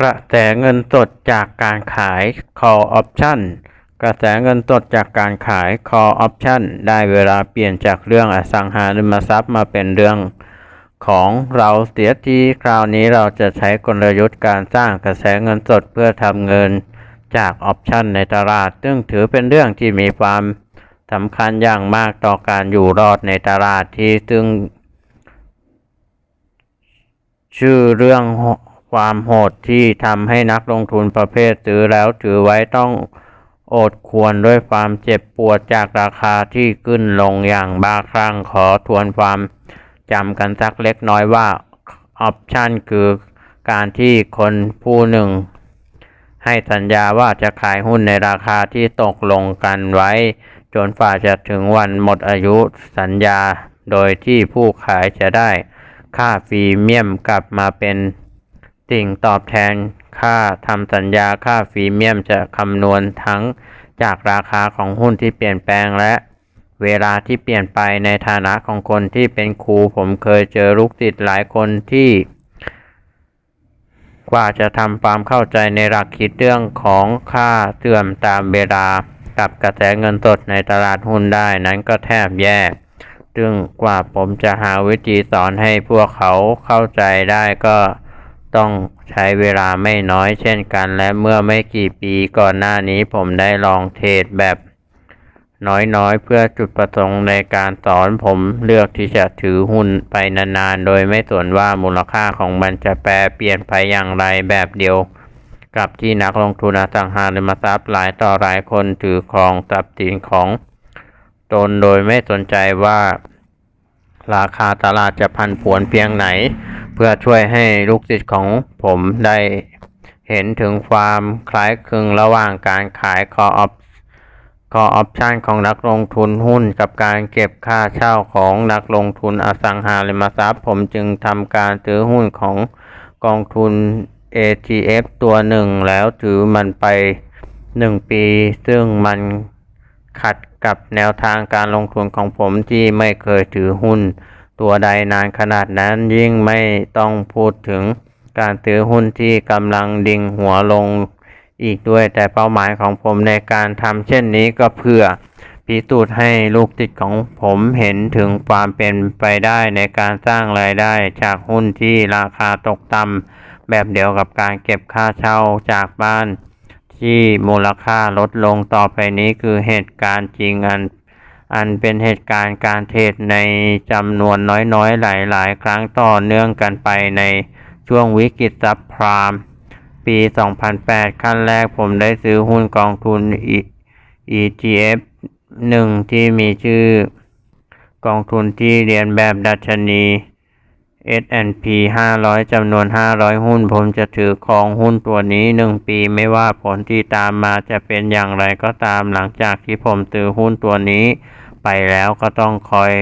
กระแสเงินสดจากการขาย call option กระแสเงินสดจากการขาย call option ได้เวลาเปลี่ยนจากเรื่องอสังหาริมทรัพย์มาเป็นเรื่องของเราเสียทีคราวนี้เราจะใช้กลยุทธ์การสร้างกระแสเงินสดเพื่อทำเงินจากออปชันในตลาด ซึ่งถือเป็นเรื่องที่มีความสำคัญอย่างมากต่อการอยู่รอดในตลาดที่ซึ่ง ชื่อเรื่อง ความโหดที่ทำให้นักลงทุนประเภทซื้อแล้วถือไว้ต้องอดควรด้วยความเจ็บปวดจากราคาที่ขึ้นลงอย่างบ้าคลั่งขอทวนความจำกันสักเล็กน้อยว่าออปชันคือการที่คนผู้หนึ่ง ให้สัญญาว่าจะขายหุ้นในราคาที่ตกลงกันไว้ จนฝ่าจะถึงวันหมดอายุสัญญาโดยที่ผู้ขายจะได้ค่าฟรีเมียมกลับมาเป็น สิ่งตอบแทนค่าทำสัญญาค่าฟรีเมียมจะคำนวณทั้งจากราคาของหุ้นที่เปลี่ยนแปลงและเวลาที่เปลี่ยนไปในฐานะของคนที่เป็นครู ผมเคยเจอลูกศิษย์หลายคนที่ กว่าจะทำความเข้าใจในหลักคิดเรื่องของค่าเสื่อมตามเวลากับกระแสเงินสดในตลาดหุ้นได้นั้นก็แทบแย่ซึ่งกว่าผมจะหาวิธีสอนให้พวกเขาเข้าใจได้ก็ ต้องใช้เวลาไม่น้อยเช่นกัน และเมื่อไม่กี่ปีก่อนหน้านี้ผมได้ลองเทรดแบบน้อยๆ เพื่อจุดประสงค์ในการสอนผมเลือกที่จะถือหุ้นไปนานๆ โดยไม่สนว่ามูลค่าของมันจะแปรเปลี่ยนไปอย่างไรแบบเดียว กับที่นักลงทุนอสังหาริมทรัพย์หลายต่อหลายคนถือครองทรัพย์สินของตนโดยไม่สนใจว่า ราคาตลาดจะพันผวนเพียงไหน พื่อช่วยให้ลูกศิษย์ของผมได้เห็นถึงความคล้ายคลึงระหว่างการขาย call op call option ของนักลงทุนหุ้นกับการเก็บค่าเช่าของนักลงทุนอสังหาริมทรัพย์ ผมจึงทำการซื้อหุ้นของกองทุน ATF ตัวหนึ่งแล้วถือมันไปหนึ่งปี ซึ่งมันขัดกับแนวทางการลงทุนของผมที่ไม่เคยถือหุ้น ตัวใดนานขนาดนั้นยิ่งไม่ต้องพูดถึงการซื้อหุ้นที่กำลังดิ่งหัวลงอีกด้วย แต่เป้าหมายของผมในการทำเช่นนี้ก็เพื่อพิสูจน์ให้ลูกติดของผมเห็นถึงความเป็นไปได้ในการสร้างรายได้จากหุ้นที่ราคาตกต่ำแบบเดียวกับการเก็บค่าเช่าจากบ้านที่มูลค่าลดลงต่อไปนี้คือเหตุการณ์จริงอัน อันเป็นเหตุการณ์การเทศในจำนวนน้อยๆ หลายๆ ครั้งต่อเนื่องกันไปในช่วงวิกฤตซับพรามปี 2008 ขั้นแรกผมได้ซื้อหุ้นกองทุน ETF หนึ่งที่มีชื่อกองทุนที่เรียนแบบดัชนี S&P 500 จำนวน 500 หุ้น ผมจะถือครองหุ้นตัวนี้ 1 ปีไม่ว่าผลที่ตามมาจะเป็นอย่างไรก็ตามหลังจากที่ผมซื้อหุ้นตัวนี้ ไปแล้วก็ต้องคอย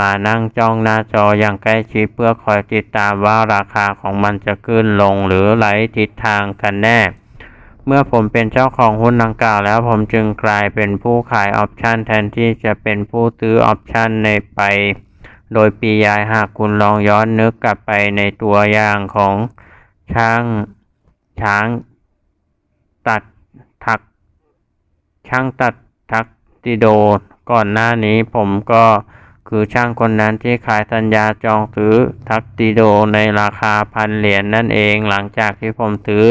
มานั่งจ้องหน้าจออย่างใกล้ชิดเพื่อคอยติดตามว่าราคาของมันจะขึ้นลงหรือไหลทิศทางกันแน่ เมื่อผมเป็นเจ้าของหุ้นดังกล่าวแล้วผมจึงกลายเป็นผู้ขายออปชันแทนที่จะเป็นผู้ซื้อออปชันในไป โดยปียายหากคุณลองย้อนนึกกลับไปในตัวอย่างของช้างช้างตัดทัก ช่างตัดทักติโด ก่อนหน้านี้ผมก็คือช่างคนนั้นที่ขายสัญญาจองซื้อทักติโดในราคาพันเหรียญนนั่นเองหลังจากที่ผมซื้อ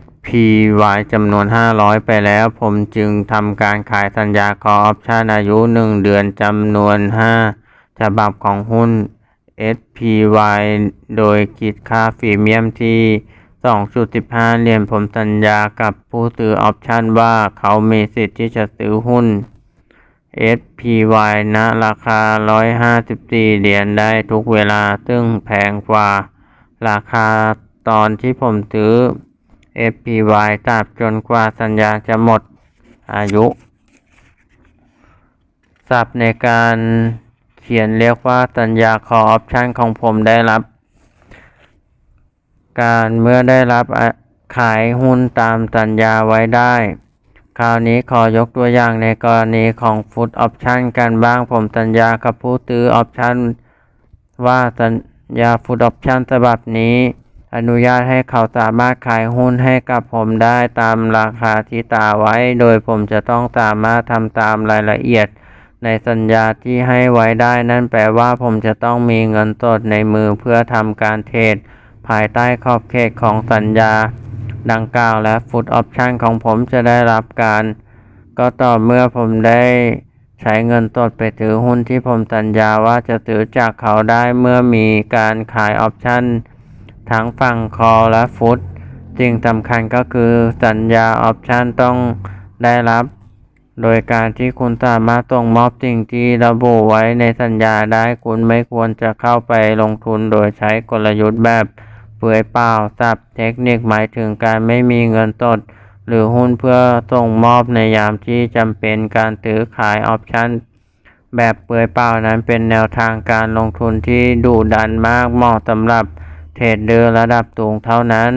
SPY จำนวน 500 ไปแล้ว ผมจึงทำการขายสัญญาคอออปชันอายุ 1 เดือนจำนวน 5 ฉบับของหุ้น SPY โดยคิดค่าฟรีเมียมที่ 2.15 เหรียญผมสัญญากับผู้ซื้อออปชันว่าเขามีสิทธิ์ที่จะซื้อหุ้น SPY ณราคา 154 เหรียญได้ทุกเวลาซึ่งแพงกว่า ราคาตอนที่ผมซื้อ SPY ตราบจนกว่าสัญญาจะหมดอายุ ศัพท์ในการเขียนเรียกว่าสัญญาคอออปชันของผมได้รับ การเมื่อได้รับขายหุ้นตามสัญญาไว้ได้ คราวนี้ขอยกตัวอย่างในกรณีของฟุตออปชันกันบ้างผมสัญญากับผู้ซื้อออปชันว่าสัญญาฟูดออปชันฉบับนี้ อนุญาตให้เขาสามารถขายหุ้นให้กับผมได้ตามราคาที่ตาไว้ โดยผมจะต้องสามารถทำตามรายละเอียด ในสัญญาที่ให้ไว้ได้นั่นแปลว่าผมจะต้องมีเงินสดในมือเพื่อทำการเทรดภายใต้ขอบเขตของสัญญา ดังกล่าวและฟุตออปชันของผมจะได้รับการ ก็ต่อเมื่อผมได้ใช้เงินสดไปถือหุ้นที่ผมสัญญาว่าจะถือจากเขาได้เมื่อมีการขายออปชัน ทั้งฝั่งคอและฟุตสิ่งสำคัญก็คือสัญญาออปชันต้องได้รับ โดยการที่คุณสามารถส่งมอบสิ่งที่ระบุไว้ในสัญญาได้คุณไม่ควรจะเข้าไปลงทุนโดยใช้กลยุทธ์แบบเปลือยเปล่าสับเทคนิคหมายถึงการไม่มีเงินสดหรือหุ้นเพื่อส่งมอบในยามที่จำเป็นการซื้อขายออปชันแบบเปลือยเปล่านั้นเป็นแนวทางการลงทุนที่ดุดันมากเหมาะสำหรับ เทรดเดอร์ระดับสูงเท่านั้น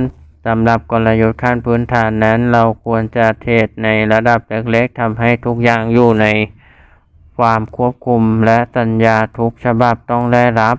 สำหรับกลยุทธ์ขั้นพื้นฐานนั้น เราควรจะเทรดในระดับเล็กๆทำให้ทุกอย่างอยู่ในความควบคุมและสัญญาทุกฉบับต้องได้รับ